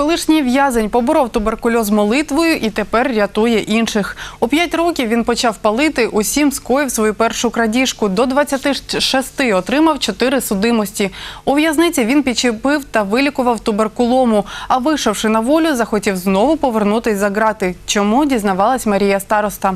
Колишній в'язень поборов туберкульоз молитвою і тепер рятує інших. У п'ять років він почав палити, усім скоїв свою першу крадіжку. До 26 отримав чотири судимості. У в'язниці він підчепив та вилікував туберкулому. А вийшовши на волю, захотів знову повернутись за грати. Чому дізнавалась Марія Староста?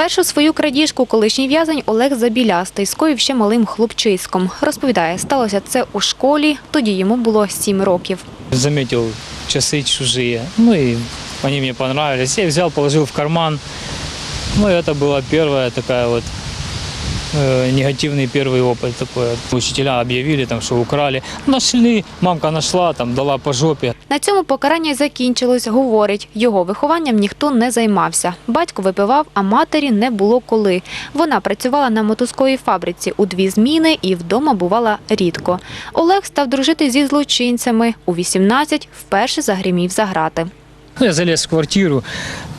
Першу свою крадіжку колишній в'язень Олег Забілястий скоїв ще малим хлопчиськом. Розповідає, сталося це у школі, тоді йому було сім років. заметил часы чужие. Ну и они мне понравились. Я взял, положил в карман. Ну и это была первая такая вот э, негативный первый опыт такой. Учителя объявили, там, что украли. Нашли, мамка нашла, там, дала по жопе. На цьому покарання й закінчилось. Говорить, його вихованням ніхто не займався. Батько випивав, а матері не було коли. Вона працювала на мотузковій фабриці у дві зміни і вдома бувала рідко. Олег став дружити зі злочинцями. У 18 вперше загримів за грати. Ну, я залез в квартиру,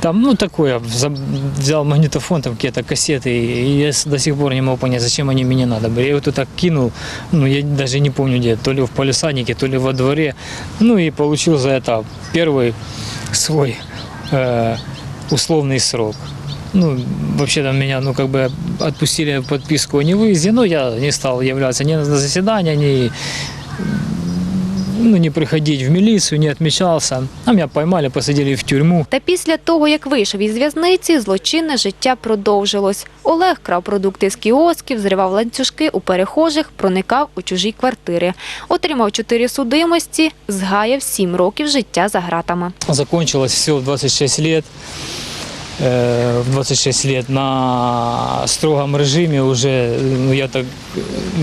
там, ну, такое, взял магнитофон, там какие-то кассеты, и я до сих пор не могу понять, зачем они мне надо были. Я его туда кинул, ну, я даже не помню где, то ли в полисаднике, то ли во дворе, ну, и получил за это первый свой э, условный срок. Ну, вообще там меня, ну, как бы отпустили подписку о невыезде, но я не стал являться ни на заседание, ни ну, не приходить в милицию, не отмечался. А меня поймали, посадили в тюрьму. Та після того, як вийшов із в'язниці, злочинне життя продовжилось. Олег крав продукти з кіосків, зривав ланцюжки у перехожих, проникав у чужі квартири. Отримав чотири судимості, згаяв сім років життя за гратами. Закончилось все в 26 лет. Э, В 26 лет на строгом режиме уже, ну, я так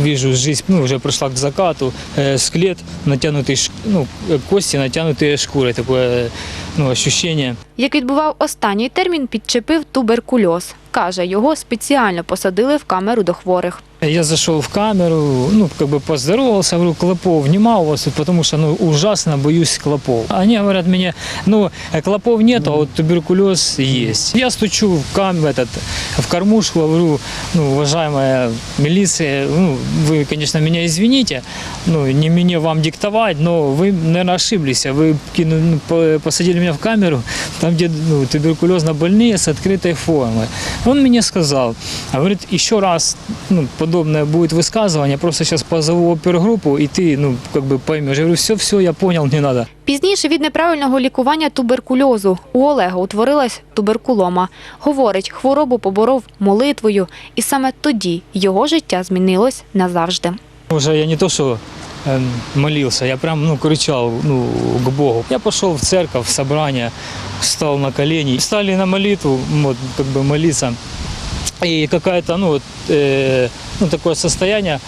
вижу, жизнь ну, уже пришла к закату. Э, Скелет натянутый, ш- ну, э, кости натянутые шкурой, такое ну, ощущение. Як відбував останній термін, підчепив туберкульоз. Каже, його спеціально посадили в камеру до хворих. Я зашел в камеру, ну, как бы поздоровался, говорю, клопов нема у вас, тут, потому что, ну, ужасно боюсь клопов. Они говорят мне, ну, клопов нет, а вот туберкулез есть. Я стучу в кам, в этот, в кормушку, говорю, ну, уважаемая милиция, ну, вы, конечно, меня извините, ну, не мне вам диктовать, но вы, наверное, ошиблись, вы кину- ну, по- посадили меня в камеру, там, где ну, туберкулезно больные с открытой формой. Он мне сказал, говорит, еще раз ну, подобное будет высказывание, просто сейчас позову опергруппу, и ты, ну, как бы поймешь. Я говорю, все, все, я понял, не надо. Пізніше від неправильного лікування туберкульозу у Олега утворилась туберкулома. Говорить, хворобу поборов молитвою, і саме тоді його життя змінилось назавжди. Уже я не то, что эм, молился, я прям, ну, кричал, ну, к Богу. Я пошел в церковь, в собрание, встал на колени, стали на молитву, вот, как бы молиться. И какая-то, ну, вот, э, ну, такое состояние,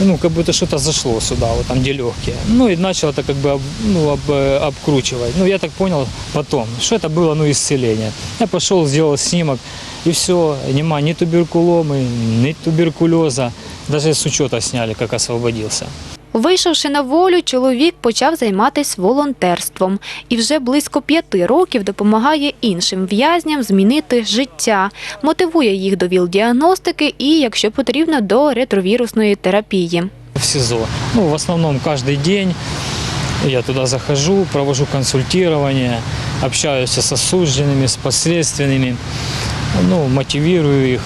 ну, как будто что-то зашло сюда, вот там, где легкие. Ну, и начал это как бы, об- ну, об, э, обкручивать. Ну, я так понял потом, что это было, ну, исцеление. Я пошел, сделал снимок, и все, нема ни туберкуломы, ни туберкулеза. Даже с учета сняли, как освободился. Вийшовши на волю, чоловік почав займатися волонтерством і вже близько п'яти років допомагає іншим в'язням змінити життя, мотивує їх до ВІЛ-діагностики і, якщо потрібно, до ретровірусної терапії. в СИЗО. Ну, в основном каждый день я туда захожу, провожу консультирование, общаюсь с осужденными, с последственными, Ну, мотивирую их,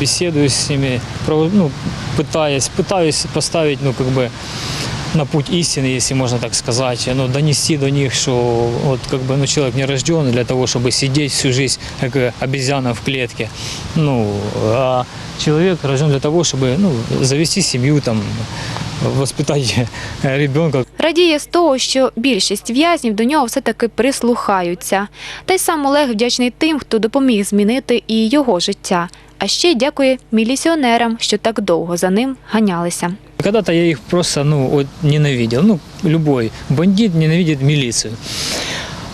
беседую с ними, ну, пытаясь, пытаюсь поставить, ну, как бы, на путь истины, если можно так сказать, ну, донести до них, что вот как бы ну, человек не рожден для того, чтобы сидеть всю жизнь, как э, обезьяна в клетке. Ну, а человек рожден для того, чтобы ну, завести семью, там, воспитать э, ребенка. Радіє з того, що більшість в'язнів до нього все-таки прислухаються. Та й сам Олег вдячний тим, хто допоміг змінити і його життя. А ще дякує міліціонерам, що так довго за ним ганялися. Когда-то я их просто ну, вот, ненавидел. Ну, любой бандит ненавидит милицию.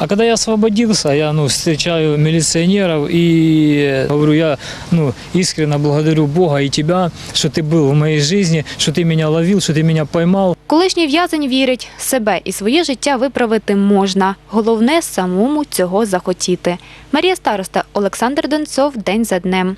А когда я освободился, я ну, встречаю милиционеров и говорю, я ну, искренне благодарю Бога и тебя, что ты был в моей жизни, что ты меня ловил, что ты меня поймал. Колишній в'язень вірить, себе і своє життя виправити можна. Головне самому цього захотіти. Марія Староста, Олександр Донцов, День за днем.